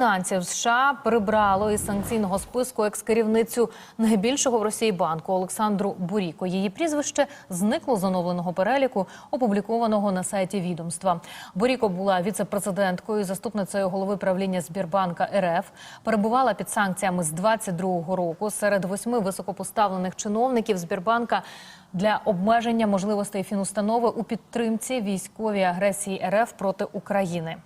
Фінансів США прибрало із санкційного списку екс-керівницю найбільшого в Росії банку Олександру Буріко. Її прізвище зникло з оновленого переліку, опублікованого на сайті відомства. Буріко була віце-президенткою, заступницею голови правління Збірбанка РФ. Перебувала під санкціями з 22-го року серед восьми високопоставлених чиновників Збірбанка для обмеження можливостей фінустанови у підтримці військовій агресії РФ проти України.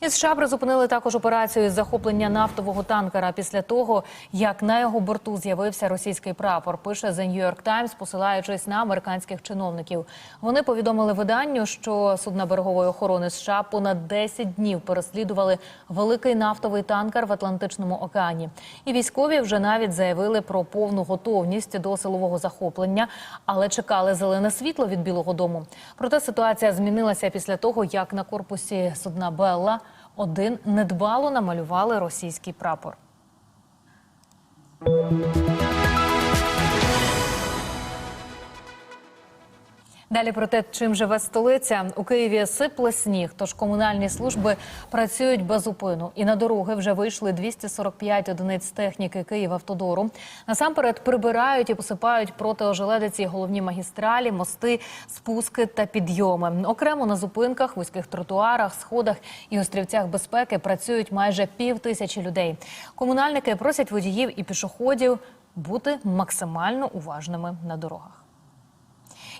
Із США призупинили також операцію з захоплення нафтового танкера після того, як на його борту з'явився російський прапор. Пише The New York Times, посилаючись на американських чиновників. Вони повідомили виданню, що судна берегової охорони США понад 10 днів переслідували великий нафтовий танкер в Атлантичному океані. І військові вже навіть заявили про повну готовність до силового захоплення, але чекали зелене світло від Білого Дому. Проте ситуація змінилася після того, як на корпусі судна Белла один недбало намалювали російський прапор. Далі про те, чим живе столиця у Києві сипле сніг, тож комунальні служби працюють без упину. І на дороги вже вийшли 245 одиниць техніки Київавтодору. Насамперед прибирають і посипають проти ожеледиці головні магістралі, мости, спуски та підйоми. Окремо на зупинках, вузьких тротуарах, сходах і острівцях безпеки працюють майже пів тисячі людей. Комунальники просять водіїв і пішоходів бути максимально уважними на дорогах.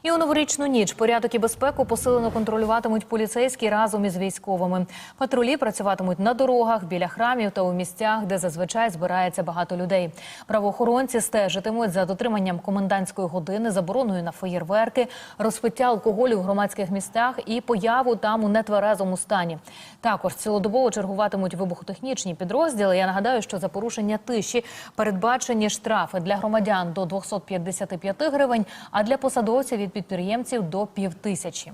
І у новорічну ніч порядок і безпеку посилено контролюватимуть поліцейські разом із військовими. Патрулі працюватимуть на дорогах, біля храмів та у місцях, де зазвичай збирається багато людей. Правоохоронці стежитимуть за дотриманням комендантської години, забороною на феєрверки, розпиття алкоголю в громадських містах і появу там у нетверезому стані. Також цілодобово чергуватимуть вибухотехнічні підрозділи. Я нагадаю, що за порушення тиші передбачені штрафи для громадян до 255 гривень, а для посадовців від підприємців до півтисячі.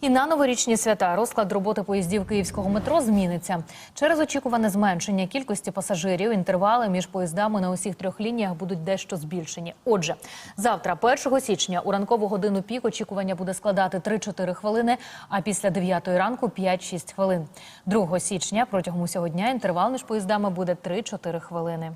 І на новорічні свята розклад роботи поїздів київського метро зміниться через очікуване зменшення кількості пасажирів. Інтервали між поїздами на усіх трьох лініях будуть дещо збільшені. Отже, завтра, 1 січня, у ранкову годину пік очікування буде складати 3-4 хвилини, а після 9 ранку 5-6 хвилин. 2 січня протягом усього дня інтервал між поїздами буде 3-4 хвилини.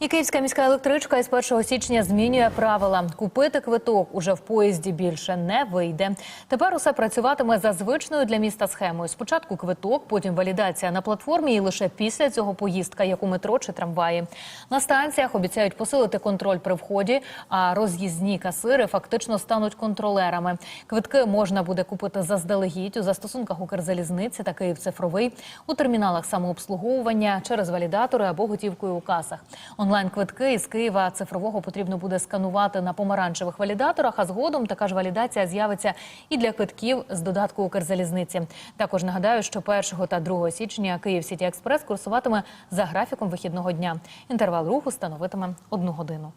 І київська міська електричка із 1 січня змінює правила. Купити квиток уже в поїзді більше не вийде. Тепер усе працюватиме за звичною для міста схемою. Спочатку квиток, потім валідація на платформі, і лише після цього поїздка, як у метро чи трамваї. На станціях обіцяють посилити контроль при вході, а роз'їзні касири фактично стануть контролерами. Квитки можна буде купити заздалегідь у застосунках Укрзалізниці та Київ цифровий, у терміналах самообслуговування через валідатори або готівкою у касах. Онлайн-квитки із Києва цифрового потрібно буде сканувати на помаранчевих валідаторах. А згодом така ж валідація з'явиться і для квитків з додатку Укрзалізниці. Також нагадаю, що 1 та 2 січня Київ Сіті Експрес курсуватиме за графіком вихідного дня. Інтервал руху становитиме одну годину.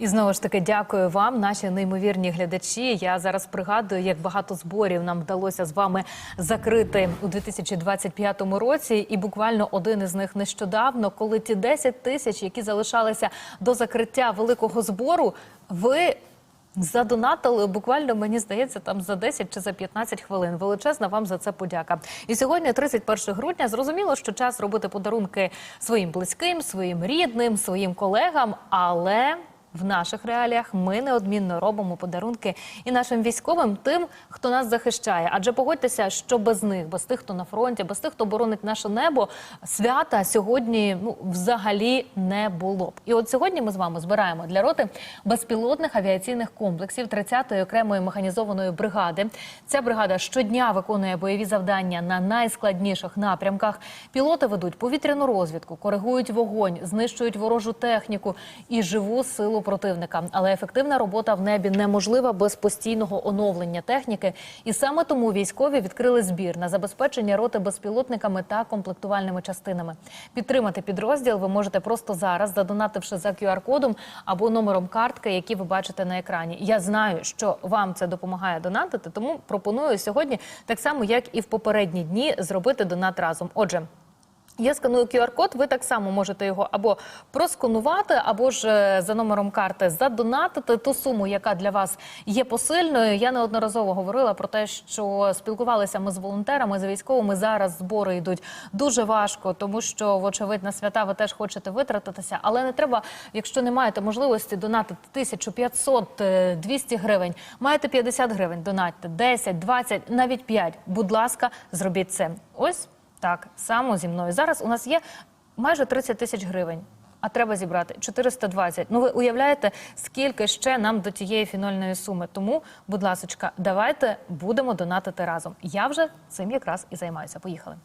І знову ж таки дякую вам, наші неймовірні глядачі. Я зараз пригадую, як багато зборів нам вдалося з вами закрити у 2025 році. І буквально один із них нещодавно, коли ті 10 тисяч, які залишалися до закриття великого збору, ви. Задонатили буквально, мені здається, там за 10 чи за 15 хвилин. Величезна вам за це подяка. І сьогодні, 31 грудня, зрозуміло, що час робити подарунки своїм близьким, своїм рідним, своїм колегам, але в наших реаліях ми неодмінно робимо подарунки і нашим військовим, тим, хто нас захищає. Адже погодьтеся, що без них, без тих, хто на фронті, без тих, хто боронить наше небо, свята сьогодні ну взагалі не було б. І от сьогодні ми з вами збираємо для роти безпілотних авіаційних комплексів 30-ї окремої механізованої бригади. Ця бригада щодня виконує бойові завдання на найскладніших напрямках. Пілоти ведуть повітряну розвідку, коригують вогонь, знищують ворожу техніку і живу силу противника. Але ефективна робота в небі неможлива без постійного оновлення техніки. І саме тому військові відкрили збір на забезпечення роти безпілотниками та комплектувальними частинами. Підтримати підрозділ ви можете просто зараз, задонативши за QR-кодом або номером картки, які ви бачите на екрані. Я знаю, що вам це допомагає донатити, тому пропоную сьогодні так само, як і в попередні дні, зробити донат разом. Отже. Я сканую QR-код, ви так само можете його або просканувати, або ж е, за номером карти задонатити ту суму, яка для вас є посильною. Я неодноразово говорила про те, що спілкувалися ми з волонтерами, з військовими. Зараз збори йдуть дуже важко, тому що, вочевидь, на свята ви теж хочете витратитися, але не треба, якщо не маєте можливості донатити 1500, е, 200 гривень, маєте 50 гривень, донатьте 10, 20, навіть 5. Будь ласка, зробіть це. Ось так само зі мною. Зараз у нас є майже 30 тисяч гривень. А треба зібрати 420. Ну ви уявляєте, скільки ще нам до тієї фінальної суми. Тому, будь ласочка, давайте будемо донатити разом. Я вже цим якраз і займаюся. Поїхали.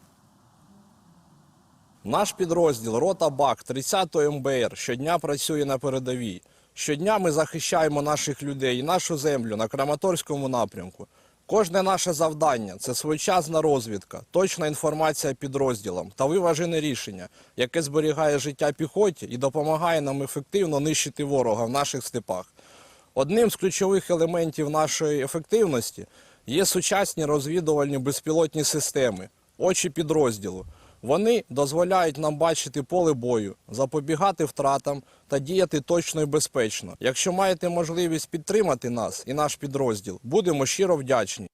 Наш підрозділ Рота БАК 30-ї МБР щодня працює на передовій. Щодня ми захищаємо наших людей і нашу землю на Краматорському напрямку. Кожне наше завдання це своєчасна розвідка, точна інформація підрозділам та виважене рішення, яке зберігає життя піхоті і допомагає нам ефективно нищити ворога в наших степах. Одним з ключових елементів нашої ефективності є сучасні розвідувальні безпілотні системи, очі підрозділу. Вони дозволяють нам бачити поле бою, запобігати втратам та діяти точно і безпечно. Якщо маєте можливість підтримати нас і наш підрозділ, будемо щиро вдячні.